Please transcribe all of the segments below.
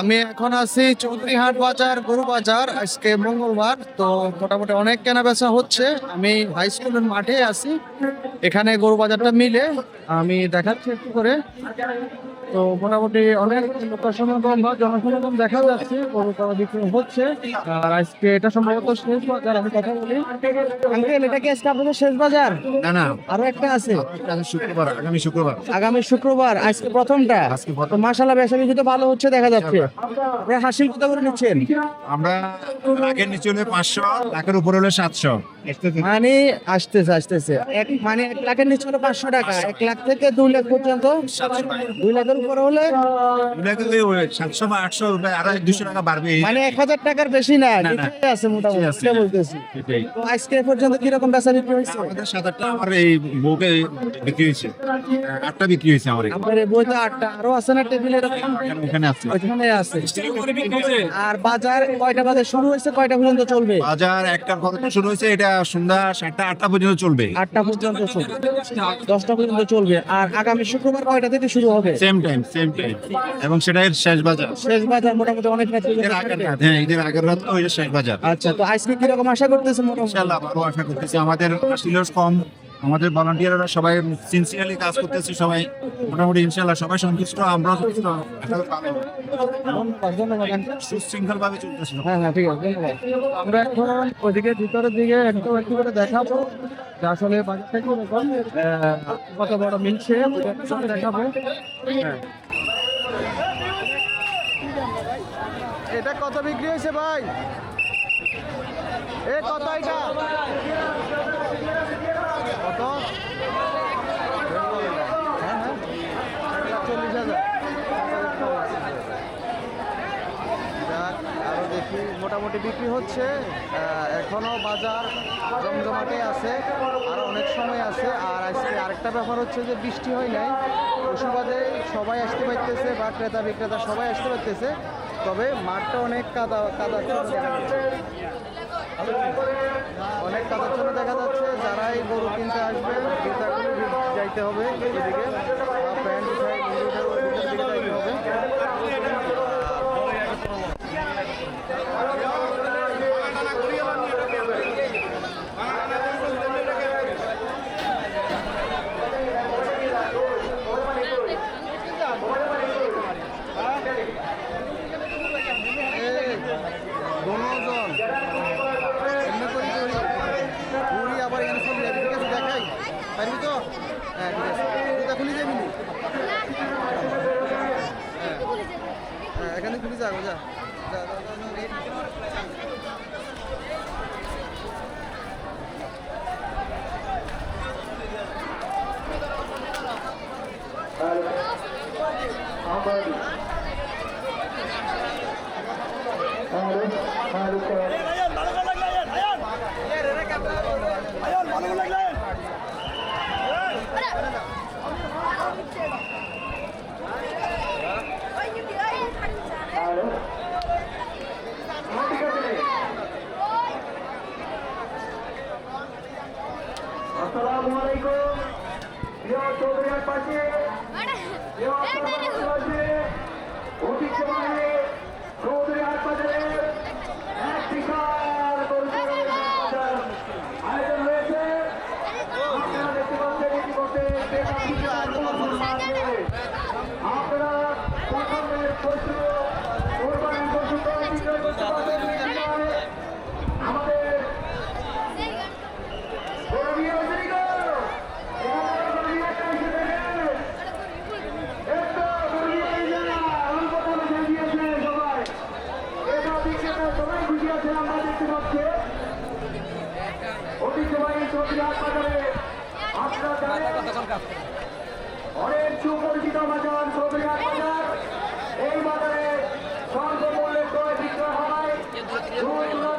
আমি এখন আছি চৌধুরীহাট বাজার, গরু বাজার। আজকে মঙ্গলবার, তো মোটামুটি অনেক কেনা বেচা হচ্ছে। আমি হাই স্কুলের মাঠে আছি। এখানে গরু বাজারটা মিলে। আমি দেখাচ্ছি একটু করে। তো মোটামুটি অনেক সমাগম বা জনসমাগম দেখা যাচ্ছে বিক্রি হচ্ছে। আর আজকে এটা সম্ভবত শেষ বাজার আমি কথা বলি। আঙ্কেল এটা কি আজকে আপনাদের শেষ বাজার? না না। আরও একটা আছে। শুক্রবার আগামী শুক্রবার। আগামী শুক্রবার আজকে প্রথমটা? আজকে বেচা বিক্রি তো ভালো হচ্ছে দেখা যাচ্ছে। আপনারা হাসিল কত করে নিচ্ছেন? আমরা লাখের নিচে হলে পাঁচশো লাখের উপরে হলে সাতশো। মানে আসতেছে আসতেছে। এক মানে এক লাখের নিচে হলো পাঁচশো টাকা। এক লাখ থেকে দুই লাখ পর্যন্ত দুই উপরে হলে সাতশো বা আটশো আর দুশো টাকা বাড়বে। মানে এক হাজার টাকার বেশি না আছে মোটামুটি বলতেছি। আজকে পর্যন্ত কীরকম বেচা বিক্রি হয়েছে? আমাদের সাত আটটা আমার এই বউকে বিক্রি হয়েছে। আটটা বিক্রি হয়েছে আমার। আপনার এই আটটা আরও আছে না টেবিলে ওখানে আছে। ওইখানে আছে। আর বাজার কয়টা বাজে শুরু হয়েছে কয়টা পর্যন্ত চলবে? বাজার একটার পর শুরু হয়েছে এটা সন্ধ্যা সাতটা আটটা পর্যন্ত চলবে। আটটা পর্যন্ত চলবে। দশটা পর্যন্ত চলবে। আর আগামী শুক্রবার কয়টা থেকে শুরু হবে? সেম টাইম সেম টাইম এবং সেটা এর শেষ বাজার। শেষ বাজার মোটামুটি অনেক রাত আগের রাত। হ্যাঁ ঈদের আগের রাত ওই যে শেষ বাজার। আচ্ছা তো আজকে কীরকম আশা করতেছেন মোটামুটি? ইনশাআল্লাহ ভালো আশা করতেছি। আমাদের কম। আমাদের ভলান্টিয়াররা সবাই সিনসিয়ারলি কাজ করতেছে সবাই মোটামুটি ইনশাল্লাহ সবাই সন্তুষ্ট আমরা সন্তুষ্ট। আশা করি ভালো হবে। ধন্যবাদ ধন্যবাদ সুশৃঙ্খল ভাবে চলতেছে। হ্যাঁ হ্যাঁ ঠিক আছে আমরা এখন ওইদিকে ভিতরের দিকে একটু একটু করে দেখাবো যে আসলে বাজারটা কীরকম কত বড় মিলছে ওইটা দেখাবো। হ্যাঁ। এটা কত বিক্রি হয়েছে ভাই? এ কত এটা? কত? হ্যাঁ হ্যাঁ। চল্লিশ হাজার। দেখি। মোটামুটি বিক্রি হচ্ছে। এখনও বাজার জমজমাটে আছে, আর অনেক সময় আছে। আর আজকে আরেকটা ব্যাপার হচ্ছে যে বৃষ্টি হয় নাই। পশুবাদে সবাই আসতে পারতেছে, বা ক্রেতা বিক্রেতা সবাই আসতে পারতেছে। তবে মাঠটা অনেক কাদা কাদা অনেক কাদার জন্য দেখা যাচ্ছে যারা এই গরু কিনতে আসবে যাইতে হবে এদিকে বা প্যান্ট উঠায় লুঙ্গি উঠায় ওই ভিতর দিকে যাইতে হবে এই, দনোজন। এমনি করি করি। পুরি আবার এখানে চলে যাবে, ঠিক আছে, দেখাই। পারবি তো? হ্যাঁ, ঠিক আছে। জুতা খুলে যাবি নি? হ্যাঁ। হ্যাঁ, এখানে খুলে যাব, যা। যা, যা, যা, যা। আসসালামু আলাইকুম প্রিয় চৌধুরীর পাশে প্রিয় সমাজবাসী ঐতিহ্যবাহী চৌধুরী হাট বাজারে এক বিশাল গরুচুরের বাজার আয়োজন হয়েছে আপনারা দেখতে পাচ্ছেন ইতিমধ্যে ক্রেতা বিক্রেতার সমাগম বাড়ছে। আপনারা পছন্দের পশু কোরবানির পশু ক্রয় বিক্রয় করতে পারবেন নিশ্চিত। আমাদের অনেক সুপরিচিত বাজার চৌধুরী এই বাজারে স্বল্পমূল্যে ক্রয় বিক্রয় হয়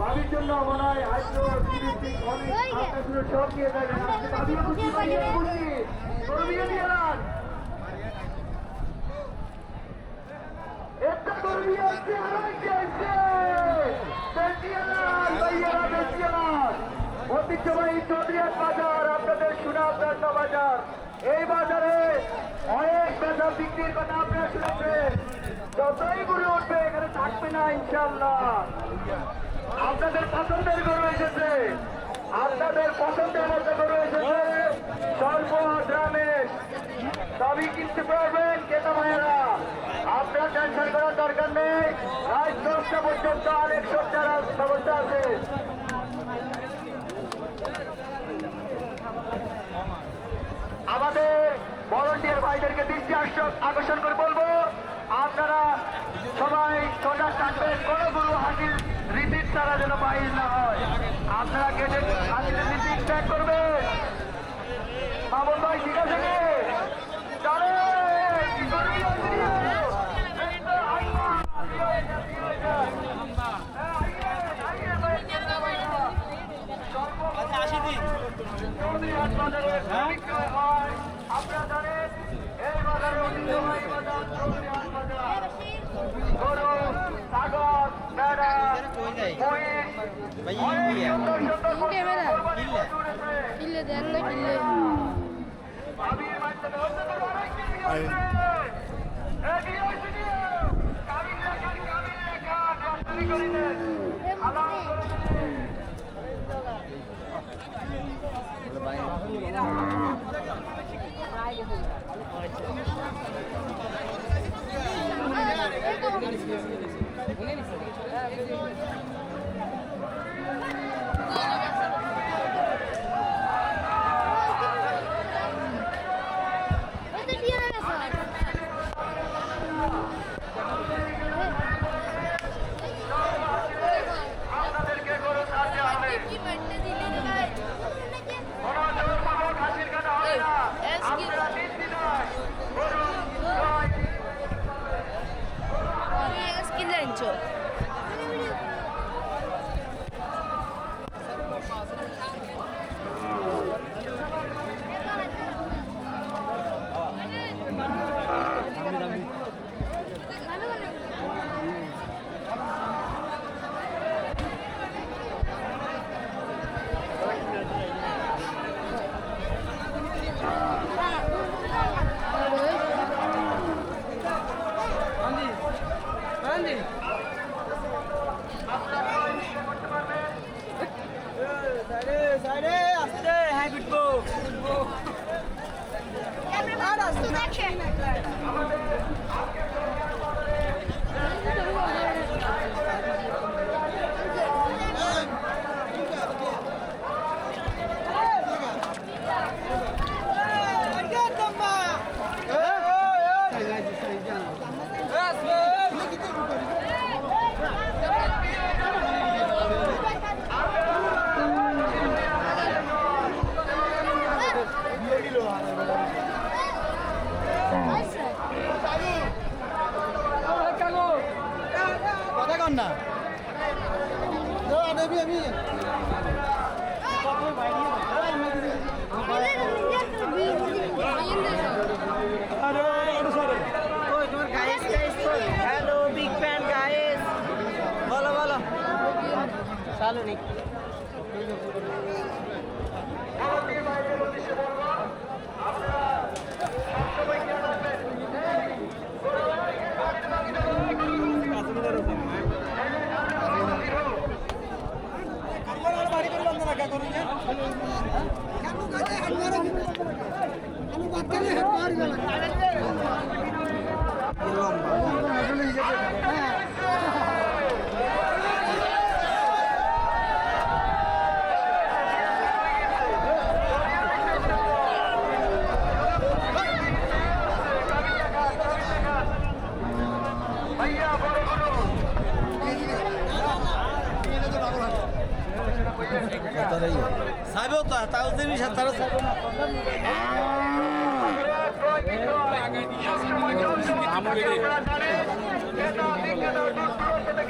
ভাবির জন্য মনে হয় আজকে অনেক সব দিয়ে দেবেন আজকে খুশি দিয়ে একটা আর একটা ভাইয়েরা ঐতিহ্যবাহী চৌধুরীহাট বাজার আপনাদের সুনাম বাজার। এই বাজারে অনেক বেচা বিক্রির কথা আপনারা শুনেছেন। যতই উঠবে এখানে থাকবে না ইনশাল্লাহ আপনাদের পছন্দের গরু এসেছে। আপনাদের পছন্দের মধ্যে গরু এসেছে। স্বল্প গ্রামের সবই কিনতে পারবেন কেতা ভাইয়েরা। আপনার টেনশন করার দরকার নেই। রাত দশটা পর্যন্ত অনেক সপ্তাহ ব্যবস্থা আছে। আমাদের ভলান্টিয়ার ভাইদেরকে দৃষ্টি আকর্ষণ- করে বলব, আপনারা সবাই সজাগ থাকবেন, কোনো গুরু হাসির ছাড়া যেন বাইর না হয়। আপনারা হাসির রীতি ত্যাগ করবেন মামুন ভাই ঠিক আছে কি চলে কি করবি আজকে? এই তো আইমা, কি হয়েছে, কি হয়েছে? হ্যাঁ, আইয়ে, আইয়ে, ভাই, কেটে ভাইয়া। চৌধুরী হাট বাজারে বিক্রয় হয়। আপনারা জানেন, এই বাজারে ঐতিহ্যবাহী বাজার চৌধুরী হাট বাজার। গরু, ছাগল, ভেড়া, মহিষ, অনেক সুন্দর সুন্দর পশু ক্যামেরা। কোরবানি পশু উঠেছে। কিনলে দেন না কিনলে ভাবির না। আমি আমি হ্যালো বিগ ফ্যান গাইস বলো বলো। চালু নেই ভারতীয় বাইরের উদ্দেশ্যে বলব আপনারা সবসময় খেয়াল রাখবেন গরু বাড়িকে বাড়িতে বাড়িতে গরু গরু ভাইয়া বড় গরু সাইবো তো তাও জিনিস তারা ক্রয় বিক্রয় সবসময় আপনারা জানেন ক্রেতা বিক্রেতা দূর দূরান্ত থেকে আসে কিনছি নয় ক্রয় বিক্রয় করতে পারবে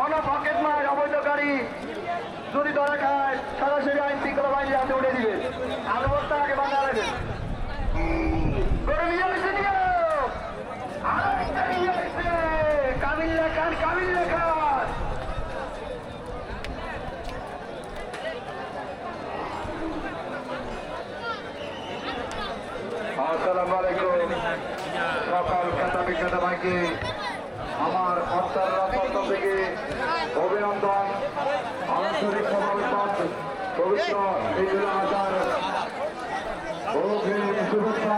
কোনো পকেট মার অবৈধকারী যদি ধরা খায় সরাসরি আইন শৃঙ্খলা বাহিনী হাতে উঠে দিবে। আনুগত্য আগে বাধা রাখবেন গরু নিয়ে এসে নিও আরেকটা নিয়ে এসে কামিল লেখান কামিল লেখান আসসালামু আলাইকুম। সকাল ক্রেতা বিক্রেতা ভাইকে আমার আত্মার পক্ষ থেকে অভিনন্দন। আন্তরিক সমর্থন পবিত্র ঈদুল আজহার। শুভেচ্ছা।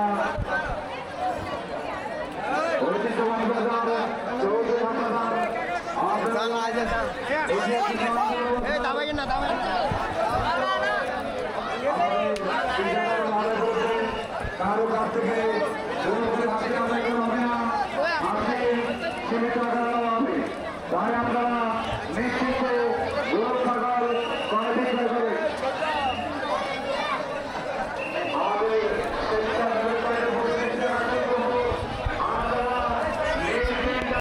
ঐতিহ্যবান বাজার চৌধুরী হাজার